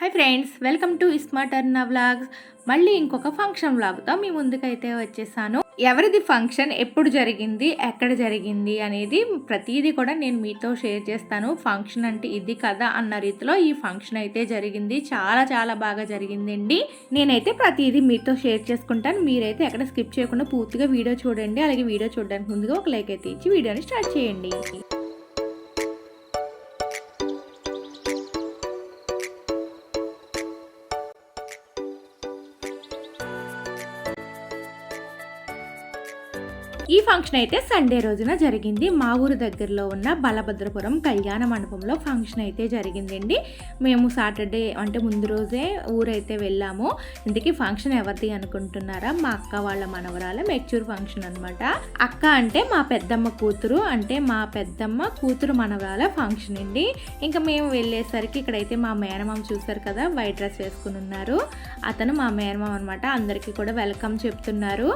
Hi friends welcome to smart Arna vlogs మళ్ళీ ఇంకొక function వ్లాగ్తో మీ ముందుకైతే వచ్చేసాను. ఎవరిది ఫంక్షన్ ఎప్పుడు జరిగింది ఎక్కడ జరిగింది అనేది ప్రతిదీ కూడా నేను మీతో షేర్ చేస్తాను. ఫంక్షన్ అంటే ఇది కదా అన్న రీతిలో ఈ ఫంక్షన్ అయితే జరిగింది. చాలా చాలా బాగా జరిగిందండి. నేనైతే ప్రతిదీ మీతో షేర్ చేసుకుంటాను. మీరైతే ఎక్కడ స్కిప్ చేయకుండా పూర్తిగా వీడియో చూడండి. అలాగే వీడియో చూడడానికి ముందుగా ఒక లైక్ అయితే ఇచ్చి వీడియోని స్టార్ట్ చేయండి. ఫంక్షన్ అయితే సండే రోజున జరిగింది. మా ఊరు దగ్గరలో ఉన్న బలభద్రపురం కళ్యాణ మండపంలో ఫంక్షన్ అయితే జరిగిందండి. మేము సాటర్డే అంటే ముందు రోజే ఊరైతే వెళ్ళాము. ఇందుకే ఫంక్షన్ ఎవరిది అనుకుంటున్నారా? మా అక్క వాళ్ళ మనవరాల మెచ్యూర్ ఫంక్షన్ అనమాట అక్క అంటే మా పెద్దమ్మ కూతురు అంటే మా పెద్దమ్మ కూతురు మనవరాల ఫంక్షన్ అండి. ఇంకా మేము వెళ్ళేసరికి ఇక్కడైతే మా మేనమామ చూసారు కదా వైట్ డ్రెస్ వేసుకుని ఉన్నారు. అతను మా మేనమామ అనమాట అందరికీ కూడా వెల్కమ్ చెప్తున్నారు.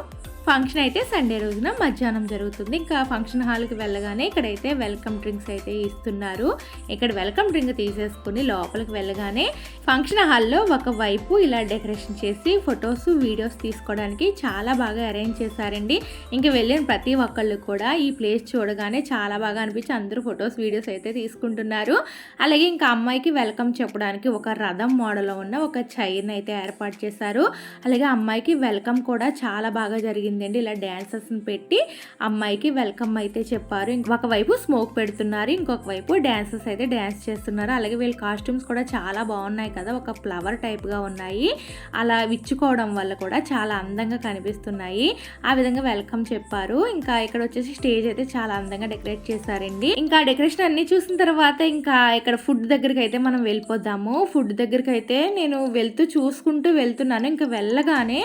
ఫంక్షన్ అయితే సండే రోజున మధ్యాహ్నం జరుగుతుంది. ఇంకా ఫంక్షన్ హాల్కి వెళ్ళగానే ఇక్కడైతే వెల్కమ్ డ్రింక్స్ అయితే ఇస్తున్నారు. ఇక్కడ వెల్కమ్ డ్రింక్ తీసేసుకుని లోపలికి వెళ్ళగానే ఫంక్షన్ హాల్లో ఒక వైపు ఇలా డెకరేషన్ చేసి ఫొటోస్ వీడియోస్ తీసుకోవడానికి చాలా బాగా అరేంజ్ చేశారండి. ఇంకా వెళ్ళిన ప్రతి ఒక్కళ్ళు కూడా ఈ ప్లేస్ చూడగానే చాలా బాగా అనిపించి అందరూ ఫొటోస్ వీడియోస్ అయితే తీసుకుంటున్నారు. అలాగే ఇంకా అమ్మాయికి వెల్కమ్ చెప్పడానికి ఒక రథం మోడల్లో ఉన్న ఒక చైర్ని అయితే ఏర్పాటు చేశారు. అలాగే అమ్మాయికి వెల్కమ్ కూడా చాలా బాగా జరిగింది. జరిగిందండి. ఇలా డ్యాన్సర్స్ని పెట్టి అమ్మాయికి వెల్కమ్ అయితే చెప్పారు. ఒకవైపు స్మోక్ పెడుతున్నారు ఇంకొక వైపు డ్యాన్సర్స్ అయితే డ్యాన్స్ చేస్తున్నారు. అలాగే వీళ్ళ కాస్ట్యూమ్స్ కూడా చాలా బాగున్నాయి కదా ఒక ఫ్లవర్ టైప్గా ఉన్నాయి. అలా విచ్చుకోవడం వల్ల కూడా చాలా అందంగా కనిపిస్తున్నాయి. ఆ విధంగా వెల్కమ్ చెప్పారు. ఇంకా ఇక్కడ వచ్చేసి స్టేజ్ అయితే చాలా అందంగా డెకరేట్ చేశారండి. ఇంకా డెకరేషన్ అన్ని చూసిన తర్వాత ఇంకా ఇక్కడ ఫుడ్ దగ్గరికి అయితే మనం వెళ్ళిపోదాము. ఫుడ్ దగ్గరికి అయితే నేను వెళ్తూ చూసుకుంటూ వెళ్తున్నాను. ఇంకా వెళ్ళగానే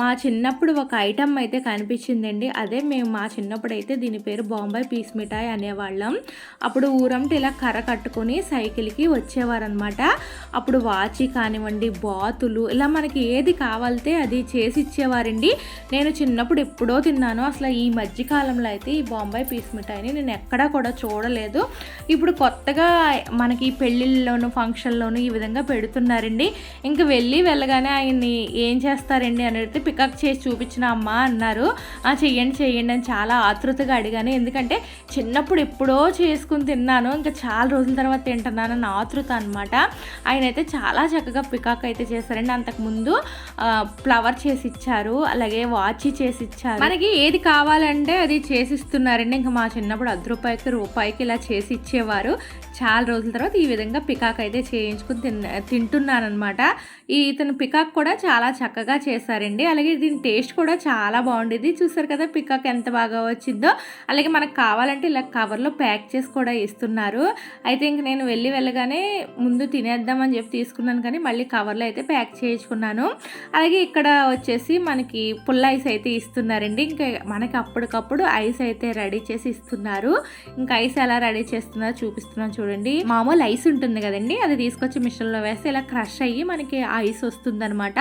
మా చిన్నప్పుడు ఒక ఐటమ్ అయితే అయితే కనిపించిందండి. అదే మేము మా చిన్నప్పుడు అయితే దీని పేరు బాంబాయి పీస్ మిఠాయి అనేవాళ్ళం. అప్పుడు ఊరంటే ఇలా కర్ర కట్టుకొని సైకిల్కి వచ్చేవారనమాట అప్పుడు వాచి కానివ్వండి బాతులు ఇలా మనకి ఏది కావాలితే అది చేసి ఇచ్చేవారండి. నేను చిన్నప్పుడు ఎప్పుడో తిన్నాను. అసలు ఈ మధ్యకాలంలో అయితే ఈ బాంబాయి పీస్ మిఠాయిని నేను ఎక్కడా కూడా చూడలేదు. ఇప్పుడు కొత్తగా మనకి పెళ్ళిళ్ళలోను ఫంక్షన్లోను ఈ విధంగా పెడుతున్నారండి. ఇంకా వెళ్ళి వెళ్ళగానే ఆయన్ని ఏం చేస్తారండి అనేది పికప్ చేసి చూపించిన అమ్మ అన్న అన్నారు. చెయ్యండి చెయ్యండి అని చాలా ఆతృతగా అడిగాను. ఎందుకంటే చిన్నప్పుడు ఎప్పుడో చేసుకుని తిన్నాను. ఇంకా చాలా రోజుల తర్వాత తింటున్నాను అని ఆతృత అనమాట ఆయన అయితే చాలా చక్కగా పికాక్ అయితే చేశారండి. అంతకుముందు ఫ్లవర్ చేసి ఇచ్చారు. అలాగే వాచ్ చేసి ఇచ్చారు. మనకి ఏది కావాలంటే అది చేసి ఇస్తున్నారండి. ఇంకా మా చిన్నప్పుడు అర్ధ రూపాయికి రూపాయికి ఇలా చేసి ఇచ్చేవారు. చాలా రోజుల తర్వాత ఈ విధంగా పికాక్ అయితే చేయించుకుని తిన్న తింటున్నానమాట ఈ ఇతను పికాక్ కూడా చాలా చక్కగా చేశారండి. అలాగే దీని టేస్ట్ కూడా చాలా బాగుండేది. చూసారు కదా పికాక్ ఎంత బాగా వచ్చిందో. అలాగే మనకు కావాలంటే ఇలా కవర్లో ప్యాక్ చేసి కూడా ఇస్తున్నారు. అయితే ఇంక నేను వెళ్ళి వెళ్ళగానే ముందు తినేద్దామని చెప్పి తీసుకున్నాను కానీ మళ్ళీ కవర్లో అయితే ప్యాక్ చేయించుకున్నాను. అలాగే ఇక్కడ వచ్చేసి మనకి పుల్ల ఐస్ అయితే ఇస్తున్నారండి. ఇంకా మనకి అప్పటికప్పుడు ఐస్ అయితే రెడీ చేసి ఇస్తున్నారు. ఇంకా ఐస్ ఎలా రెడీ చేస్తున్నారో చూపిస్తున్నాను చూడండి. మామూలు ఐస్ ఉంటుంది కదండి అది తీసుకొచ్చి మిషన్లో వేస్తే ఇలా క్రష్ అయ్యి మనకి ఐస్ వస్తుందనమాట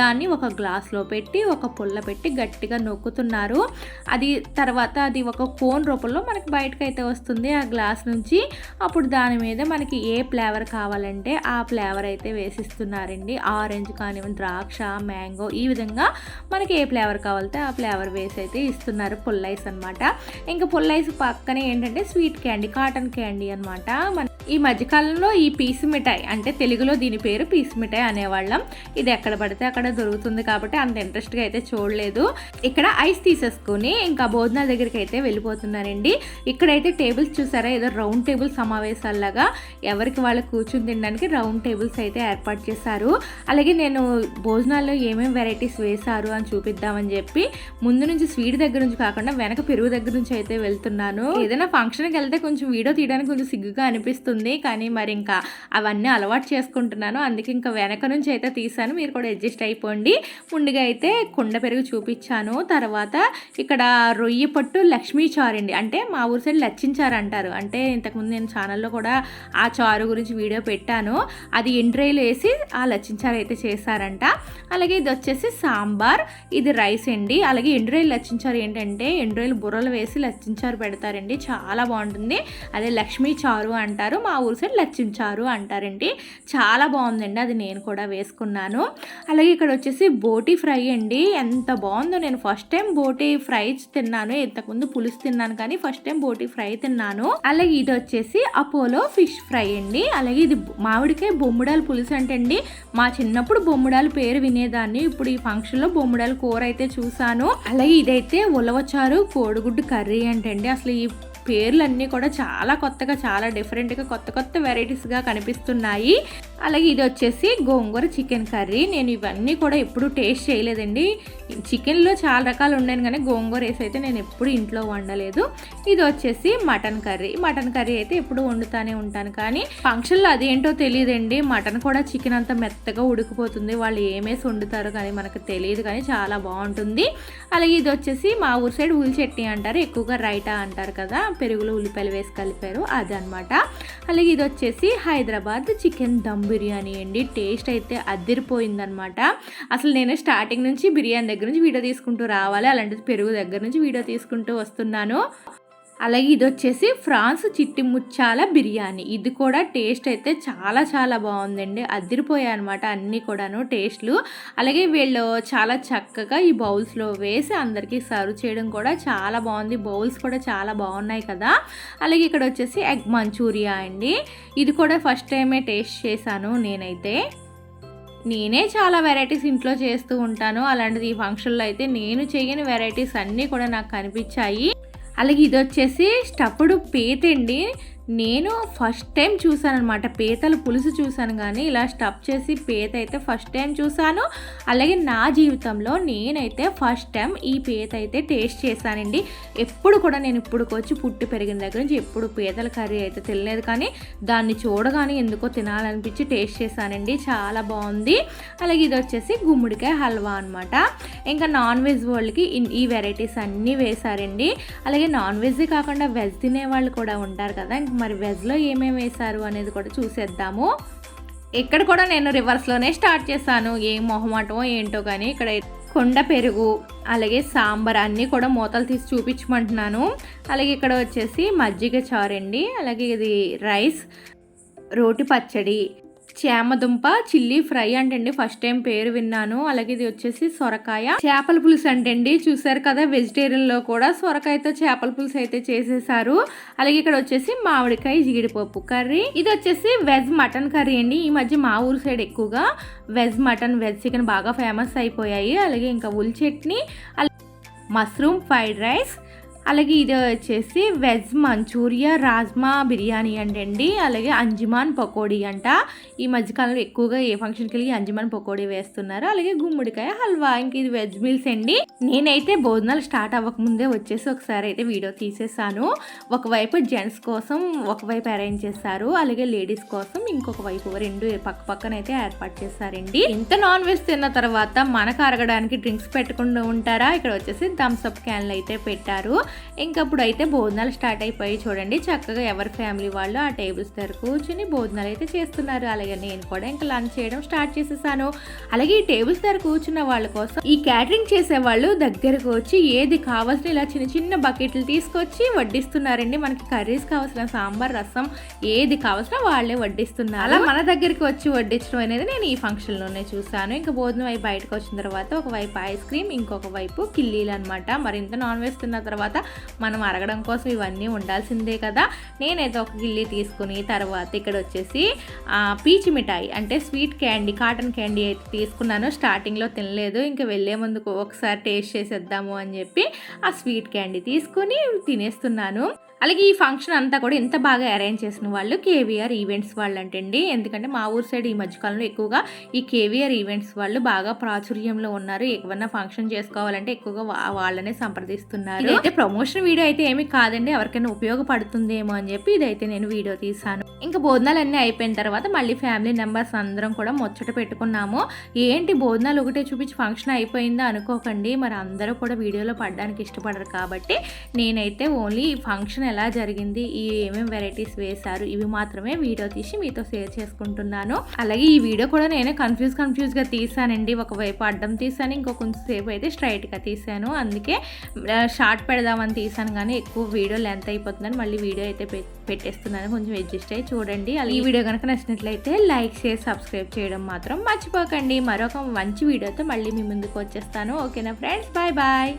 దాన్ని ఒక గ్లాస్లో పెట్టి ఒక పుల్ల పెట్టి గట్టి గట్టిగా నొక్కుతున్నారు. అది తర్వాత అది ఒక కోన్ రూపంలో మనకి బయటకు అయితే వస్తుంది ఆ గ్లాస్ నుంచి. అప్పుడు దాని మీద మనకి ఏ ఫ్లేవర్ కావాలంటే ఆ ఫ్లేవర్ అయితే వేసిస్తున్నారండి. ఆరెంజ్ కానివ్వండి ద్రాక్ష మ్యాంగో ఈ విధంగా మనకి ఏ ఫ్లేవర్ కావాలంటే ఆ ఫ్లేవర్ వేసి అయితే ఇస్తున్నారు పుల్లైస్ అనమాట ఇంకా పుల్లైస్ పక్కనే ఏంటంటే స్వీట్ క్యాండీ కాటన్ క్యాండీ అనమాట మన ఈ మధ్యకాలంలో ఈ పీసు మిఠాయి అంటే తెలుగులో దీని పేరు పీసు మిఠాయి అనేవాళ్ళం. ఇది ఎక్కడ పడితే అక్కడ దొరుకుతుంది కాబట్టి అంత ఇంట్రెస్ట్గా అయితే చూడలేదు. ఇక్కడ ఐస్ తీసేసుకొని ఇంకా భోజనాల దగ్గరికి అయితే వెళ్ళిపోతున్నారండి. ఇక్కడైతే టేబుల్స్ చూసారా? ఏదో రౌండ్ టేబుల్ సమావేశాల్లాగా ఎవరికి వాళ్ళు కూర్చుని తినడానికి రౌండ్ టేబుల్స్ అయితే ఏర్పాటు చేశారు. అలాగే నేను భోజనాల్లో ఏమేమి వెరైటీస్ వేశారు అని చూపిద్దామని చెప్పి ముందు నుంచి స్వీట్ దగ్గర నుంచి కాకుండా వెనక పెరుగు దగ్గర నుంచి అయితే వెళ్తున్నాను. ఏదైనా ఫంక్షన్కి వెళ్తే కొంచెం వీడియో తీయడానికి కొంచెం సిగ్గుగా అనిపిస్తుంది. కానీ మరి ఇంకా అవన్నీ అలవాటు చేసుకుంటున్నాను. అందుకే ఇంకా వెనక నుంచి అయితే తీసాను మీరు కూడా అడ్జస్ట్ అయిపోండి. ముందుగా అయితే కుండ పెరుగు చూపించాను. తర్వాత ఇక్కడ రొయ్యి పట్టు లక్ష్మీ చారు అండి. అంటే మా ఊరి సైడ్ లచ్చించారు అంటారు. అంటే ఇంతకుముందు నేను ఛానల్లో కూడా ఆ చారు గురించి వీడియో పెట్టాను. అది ఎండ్రైలు వేసి ఆ లచ్చించారు అయితే చేశారంట. అలాగే ఇది వచ్చేసి సాంబార్. ఇది రైస్ అండి. అలాగే ఎండ్రాయిలు లచ్చించారు ఏంటంటే ఎండ్రాయిలు బుర్రలు వేసి లచ్చించారు పెడతారండి. చాలా బాగుంటుంది. అదే లక్ష్మీ చారు అంటారు. మా ఊరు సైడ్ లచ్చించారు అంటారండి. చాలా బాగుందండి అది నేను కూడా వేసుకున్నాను. అలాగే ఇక్కడ వచ్చేసి బోటీ ఫ్రై అండి. ఎంత బాగుందో నేను ఫస్ట్ టైం బోటీ ఫ్రై తిన్నాను. ఇంతకుముందు పులుసు తిన్నాను కానీ ఫస్ట్ టైం బోటీ ఫ్రై తిన్నాను. అలాగే ఇది వచ్చేసి అపోలో ఫిష్ ఫ్రై అండి. అలాగే ఇది మామిడికాయ బొమ్మిడాలు పులుసు అంటే అండి మా చిన్నప్పుడు బొమ్మిడాలు పేరు వినేదాన్ని. ఇప్పుడు ఈ ఫంక్షన్లో బొమ్మిడాలు కూర అయితే చూసాను అలాగే ఇదైతే ఉలవచారు కోడిగుడ్డు కర్రీ అంటండి. అసలు ఈ పేర్లన్నీ కూడా చాలా కొత్తగా చాలా డిఫరెంట్గా కొత్త కొత్త వెరైటీస్గా కనిపిస్తున్నాయి. అలాగే ఇది వచ్చేసి గోంగూర చికెన్ కర్రీ. నేను ఇవన్నీ కూడా ఎప్పుడు టేస్ట్ చేయలేదండి. చికెన్లో చాలా రకాలు ఉండేను కానీ గోంగూర వేసి అయితే నేను ఎప్పుడు ఇంట్లో వండలేదు. ఇది వచ్చేసి మటన్ కర్రీ. మటన్ కర్రీ అయితే ఎప్పుడు వండుతానే ఉంటాను. కానీ ఫంక్షన్లో అదేంటో తెలియదండి. మటన్ కూడా చికెన్ అంత మెత్తగా ఉడికిపోతుంది. వాళ్ళు ఏమేసి వండుతారో కానీ మనకు తెలియదు కానీ చాలా బాగుంటుంది. అలాగే ఇది వచ్చేసి మా ఊరు సైడ్ ఉల్లి చట్నీ అంటారు. ఎక్కువగా రైటా అంటారు కదా. పెరుగులో ఉల్లిపాయలు వేసి కలిపారు అది అనమాట అలాగే ఇది వచ్చేసి హైదరాబాద్ చికెన్ దమ్ బిర్యానీ అండి. టేస్ట్ అయితే అదిరిపోయిందనమాట. అసలు నేను స్టార్టింగ్ నుంచి బిర్యానీ దగ్గర నుంచి వీడియో తీసుకుంటూ రావాలి. అలాంటిది పెరుగు దగ్గర నుంచి వీడియో తీసుకుంటూ వస్తున్నాను. అలాగే ఇది వచ్చేసి ఫ్రాన్స్ చిట్టి ముచ్చాల బిర్యానీ. ఇది కూడా టేస్ట్ అయితే చాలా చాలా బాగుందండి. అదిరిపోయాయి అనమాట అన్నీ కూడాను టేస్ట్లు. అలాగే వీళ్ళు చాలా చక్కగా ఈ బౌల్స్లో వేసి అందరికీ సర్వ్ చేయడం కూడా చాలా బాగుంది. బౌల్స్ కూడా చాలా బాగున్నాయి కదా. అలాగే ఇక్కడ వచ్చేసి ఎగ్ మంచూరియా అండి. ఇది కూడా ఫస్ట్ టైమే టేస్ట్ చేశాను నేనైతే. నేనే చాలా వెరైటీస్ ఇంట్లో చేస్తూ ఉంటాను. అలాంటిది ఈ ఫంక్షన్లో అయితే నేను చేయని వెరైటీస్ అన్నీ కూడా నాకు కనిపించాయి. అలాగే ఇది వచ్చేసి స్టఫ్డ్ పీత అండి నేను ఫస్ట్ టైం చూసాను అనమాట పీతల పులుసు చూసాను కానీ ఇలా స్టఫ్ చేసి పీత అయితే ఫస్ట్ టైం చూసాను అలాగే నా జీవితంలో నేనైతే ఫస్ట్ టైం ఈ పీత అయితే టేస్ట్ చేశానండి. ఎప్పుడు కూడా నేను ఇప్పుడు వచ్చి పుట్టి పెరిగిన దగ్గర నుంచి ఎప్పుడు పీతల కర్రీ అయితే తెలియలేదు కానీ దాన్ని చూడగానే ఎందుకో తినాలనిపించి టేస్ట్ చేశానండి. చాలా బాగుంది. అలాగే ఇది వచ్చేసి గుమ్మడికాయ హల్వా అనమాట ఇంకా నాన్ వెజ్ వాళ్ళకి ఈ వెరైటీస్ అన్నీ వేశారండి. అలాగే నాన్ వెజ్ కాకుండా వెజ్ తినే వాళ్ళు కూడా ఉంటారు కదా మరి వెజ్లో ఏమేమి వేశారు అనేది కూడా చూసేద్దాము. ఇక్కడ కూడా నేను రివర్స్లోనే స్టార్ట్ చేశాను. ఏం మొహమాటమో ఏంటో కానీ ఇక్కడ కొండ పెరుగు అలాగే సాంబార్ అన్నీ కూడా మూతలు తీసి చూపించమంటున్నాను. అలాగే ఇక్కడ వచ్చేసి మజ్జిగ చారండి అలాగే ఇది రైస్ రోటి పచ్చడి చేమదుంప చిల్లీ ఫ్రై అంటండి. ఫస్ట్ టైం పేరు విన్నాను. అలాగే ఇది వచ్చేసి సొరకాయ. చేపల పులుసు అంటండి. చూసారు కదా వెజిటేరియన్లో కూడా సొరకాయతో చేపల పులుసు అయితే చేసేసారు అలాగే ఇక్కడ వచ్చేసి మామిడికాయ జీడిపప్పు కర్రీ. ఇది వచ్చేసి వెజ్ మటన్ కర్రీ అండి. ఈ మధ్య మా ఊరు సైడ్ ఎక్కువగా వెజ్ మటన్ వెజ్ చికెన్ బాగా ఫేమస్ అయిపోయాయి. అలాగే ఇంకా ఉల్ చట్నీ మష్రూమ్ ఫ్రైడ్ రైస్ అలాగే ఇది వచ్చేసి వెజ్ మంచూరియా రాజ్మా బిర్యానీ అంటండి. అలాగే అంజుమాన్ పకోడీ అంట. ఈ మధ్యకాలంలో ఎక్కువగా ఏ ఫంక్షన్కి వెళ్ళి అంజుమాన్ పకోడీ వేస్తున్నారు. అలాగే గుమ్మడికాయ హల్వా ఇంక ఇది వెజ్ మీల్స్ అండి. నేనైతే భోజనాలు స్టార్ట్ అవ్వకముందే వచ్చేసి ఒకసారి అయితే వీడియో తీసేసాను. ఒకవైపు జెంట్స్ కోసం ఒకవైపు అరేంజ్ చేశారు. అలాగే లేడీస్ కోసం ఇంకొక వైపు రెండు పక్క పక్కన అయితే ఏర్పాటు చేశారండి. ఇంత నాన్ వెజ్ తిన్న తర్వాత మనకు అరగడానికి డ్రింక్స్ పెట్టకుండా ఉంటారా? ఇక్కడ వచ్చేసి థమ్స్అప్ క్యాన్లు అయితే పెట్టారు. ఇంకప్పుడు అయితే భోజనాలు స్టార్ట్ అయిపోయి చూడండి చక్కగా ఎవరి ఫ్యామిలీ వాళ్ళు ఆ టేబుల్స్ దగ్గర కూర్చుని భోజనాలు అయితే చేస్తున్నారు. అలాగే నేను కూడా ఇంకా లంచ్ చేయడం స్టార్ట్ చేసేసాను. అలాగే ఈ టేబుల్స్ దగ్గర కూర్చున్న వాళ్ళ కోసం ఈ క్యాటరింగ్ చేసే వాళ్ళు దగ్గరకు వచ్చి ఏది కావాల్సిన ఇలా చిన్న చిన్న బకెట్లు తీసుకొచ్చి వడ్డిస్తున్నారండి. మనకి కర్రీస్ కావాల్సిన సాంబార్ రసం ఏది కావాల్సిన వాళ్ళే వడ్డిస్తున్నారు. అలా మన దగ్గరికి వచ్చి వడ్డించడం అనేది నేను ఈ ఫంక్షన్లోనే చూసాను ఇంకా భోజనం అయి బయటకు వచ్చిన తర్వాత ఒకవైపు ఐస్ క్రీమ్ ఇంకొక వైపు కిల్లీలు అనమాట మరింత నాన్ వెజ్ తిన్న తర్వాత మనం అరగడం కోసం ఇవన్నీ ఉండాల్సిందే కదా. నేనైతే ఒక గిల్లి తీసుకుని తర్వాత ఇక్కడ వచ్చేసి పీచు మిఠాయి అంటే స్వీట్ క్యాండీ కాటన్ క్యాండీ అయితే తీసుకున్నాను. స్టార్టింగ్లో తినలేదు. ఇంకా వెళ్ళే ముందుకు ఒకసారి టేస్ట్ చేసేద్దాము అని చెప్పి ఆ స్వీట్ క్యాండీ తీసుకుని తినేస్తున్నాను. అలాగే ఈ ఫంక్షన్ అంతా కూడా ఎంత బాగా అరేంజ్ చేసిన వాళ్ళు కేవీఆర్ ఈవెంట్స్ వాళ్ళు అంటండి ఎందుకంటే మా ఊరు సైడ్ ఈ మధ్యకాలంలో ఎక్కువగా ఈ కేవీఆర్ ఈవెంట్స్ వాళ్ళు బాగా ప్రాచుర్యంలో ఉన్నారు. ఏమన్నా ఫంక్షన్ చేసుకోవాలంటే ఎక్కువగా వాళ్ళనే సంప్రదిస్తున్నారు. అయితే ప్రమోషన్ వీడియో అయితే ఏమి కాదండి. ఎవరికైనా ఉపయోగపడుతుందేమో అని చెప్పి ఇదైతే నేను వీడియో తీసాను ఇంకా భోజనాలు అన్ని అయిపోయిన తర్వాత మళ్ళీ ఫ్యామిలీ మెంబర్స్ అందరం కూడా ముచ్చట పెట్టుకున్నాము. ఏంటి భోజనాలు ఒకటే చూపించి ఫంక్షన్ అయిపోయిందా అనుకోకండి. మరి అందరూ కూడా వీడియోలో పడడానికి ఇష్టపడరు కాబట్టి నేనైతే ఓన్లీ ఫంక్షన్ ఎలా జరిగింది ఈ ఏమేమి వెరైటీస్ వేశారు ఇవి మాత్రమే వీడియో తీసి మీతో షేర్ చేసుకుంటున్నాను. అలాగే ఈ వీడియో కూడా నేనే కన్ఫ్యూజ్ కన్ఫ్యూజ్గా తీసానండి ఒకవైపు అడ్డం తీసాను ఇంకో కొంచెంసేపు అయితే స్ట్రైట్గా తీసాను అందుకే షార్ట్ పెడదామని తీసాను కానీ ఎక్కువ వీడియో లెంత్ అయిపోతుందని మళ్ళీ వీడియో అయితే పె- పెట్టేస్తున్నాను. కొంచెం అడ్జస్ట్ అయ్యి చూడండి. ఈ వీడియో కనుక నచ్చినట్లయితే లైక్ షేర్ సబ్స్క్రైబ్ చేయడం మాత్రం మర్చిపోకండి. మరొక మంచి వీడియోతో మళ్ళీ మీ ముందుకు వచ్చేస్తాను. ఓకేనా ఫ్రెండ్స్ బాయ్ బాయ్